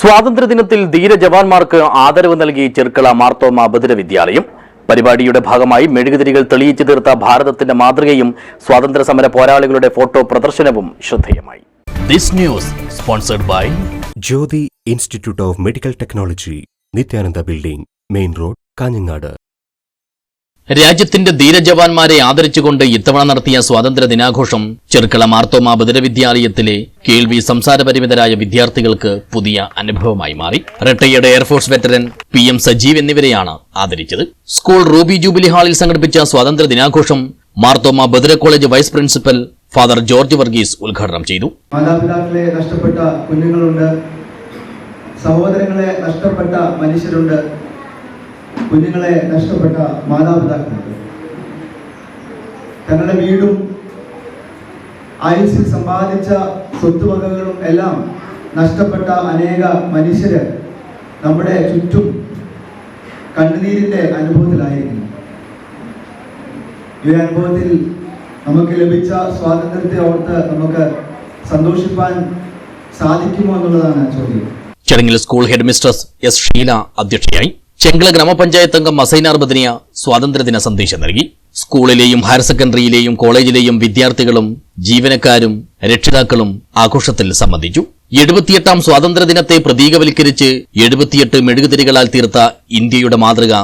സ്വാതന്ത്ര്യദിനത്തിൽ ധീരജവാന്മാർക്ക് ആദരവ് നൽകി ചെർക്കള മാർത്തോമ ബദിര വിദ്യാലയം. പരിപാടിയുടെ ഭാഗമായി മെഴുകുതിരികൾ തെളിയിച്ചു തീർത്ത ഭാരതത്തിന്റെ മാതൃകയും സ്വാതന്ത്ര്യ സമര പോരാളികളുടെ ഫോട്ടോ പ്രദർശനവും ശ്രദ്ധേയമായി. This news sponsored by Jyothi institute of medical technology Nithyananda building main road Kanhangad. രാജ്യത്തിന്റെ ധീരജവാന്മാരെ ആദരിച്ചുകൊണ്ട് ഇത്തവണ നടത്തിയ സ്വാതന്ത്ര്യ ദിനാഘോഷം ചെറുക്കള മാർത്തോമ ബദിരവിദ്യാലയത്തിലെ കേൾവി സംസാര പരിമിതരായ വിദ്യാർത്ഥികൾക്ക് പുതിയ അനുഭവമായി മാറി. Retired air force veteran P M Sajeev എന്നിവരെയാണ് ആദരിച്ചത്. സ്കൂൾ റൂബി ജൂബിലി ഹാളിൽ സംഘടിപ്പിച്ച സ്വാതന്ത്ര്യ ദിനാഘോഷം Marthoma Badira college vice principal father George Varghese ഉദ്ഘാടനം ചെയ്തു. മാതാപിതാക്കളെ നഷ്ടപ്പെട്ട കുഞ്ഞുങ്ങളുണ്ട്. സഹോദരങ്ങളെ നഷ്ടപ്പെട്ട മനുഷ്യരുണ്ട്. കുഞ്ഞുങ്ങളെ നഷ്ടപ്പെട്ട മാതാപിതാക്കളുണ്ട്. തങ്ങളുടെ വീടും ആയുസ്സിൽ സമ്പാദിച്ച സ്വത്തുവകകളും എല്ലാം നഷ്ടപ്പെട്ട അനേക മനുഷ്യര് നമ്മുടെ ചുറ്റും കണ്ണുനീരിന്റെ അനുഭവത്തിലായിരുന്നു ഈ അനുഭവത്തിൽ നമുക്ക് ലഭിച്ച സ്വാതന്ത്ര്യത്തെ ഓർത്ത് നമുക്ക് സന്തോഷിപ്പാൻ സാധിക്കുമോ എന്നുള്ളതാണ് ചോദ്യം. ചടങ്ങിൽ school head mistress S Sheela അധ്യക്ഷയായി. ചെങ്കള ഗ്രാമപഞ്ചായത്ത് അംഗം മസൈനാർ ബദനിയ സ്വാതന്ത്ര്യദിന സന്ദേശം നൽകി. സ്കൂളിലെയും ഹയർ സെക്കൻഡറിയിലെയും കോളേജിലെയും വിദ്യാർത്ഥികളും ജീവനക്കാരും രക്ഷിതാക്കളും ആഘോഷത്തിൽ സംബന്ധിച്ചു. എഴുപത്തിയെട്ടാം സ്വാതന്ത്ര്യദിനത്തെ പ്രതീകവൽക്കരിച്ച് എഴുപത്തിയെട്ട് മെഴുകുതിരികളാൽ തീർത്ത ഇന്ത്യയുടെ മാതൃക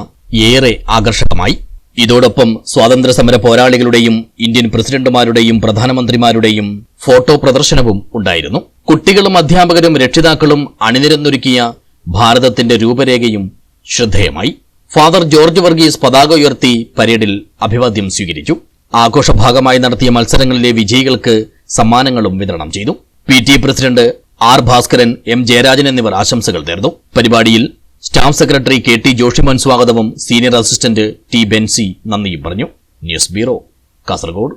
ഏറെ ആകർഷകമായി. ഇതോടൊപ്പം സ്വാതന്ത്ര്യ സമര പോരാളികളുടെയും ഇന്ത്യൻ പ്രസിഡന്റുമാരുടെയും പ്രധാനമന്ത്രിമാരുടെയും ഫോട്ടോ പ്രദർശനവും ഉണ്ടായിരുന്നു. കുട്ടികളും അധ്യാപകരും രക്ഷിതാക്കളും അണിനിരന്നൊരുക്കിയ ഭാരതത്തിന്റെ രൂപരേഖയും ശ്രദ്ധേയമായി. ഫാദർ ജോർജ് വർഗീസ് പതാക ഉയർത്തി പരേഡിൽ അഭിവാദ്യം സ്വീകരിച്ചു. ആഘോഷഭാഗമായി നടത്തിയ മത്സരങ്ങളിലെ വിജയികൾക്ക് സമ്മാനങ്ങളും വിതരണം ചെയ്തു. P T president R Bhaskaran M Jayarajan എന്നിവർ ആശംസകൾ നേർന്നു. പരിപാടിയിൽ staff secretary K T Joshiman സ്വാഗതവും സീനിയർ അസിസ്റ്റന്റ് ടി ബെൻസി നന്ദിയും പറഞ്ഞു. News bureau Kasaragod.